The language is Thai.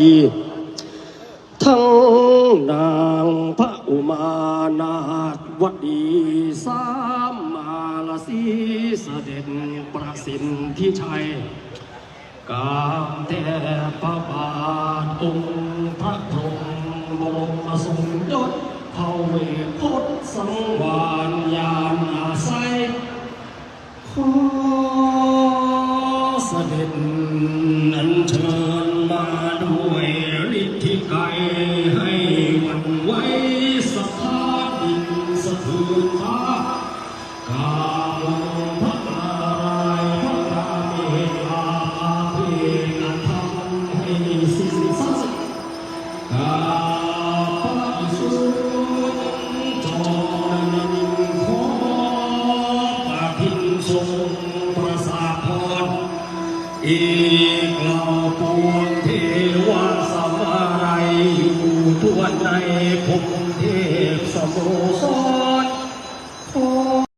ดี ทั้งนางพระอุมานาถวดีสามมาลสีเสด็จประสิทธิชัยกามเทพบาทองค์พระพรหมบรมทรงยศเผาเวพจน์สังวานยานอาศัยขอเสด็จอัญเชิญมา ให้หวันไว้สถานดินสะเทือนฟ้ากาลพระนารายพระราเมตตาอาเพนธรรมให้สิ้นสัจกาปะสุจรนินขอปะพินทรงประสาทพรอีกเหล่าปวง มาไรอยู่ทั่วในภพเทพสโมสร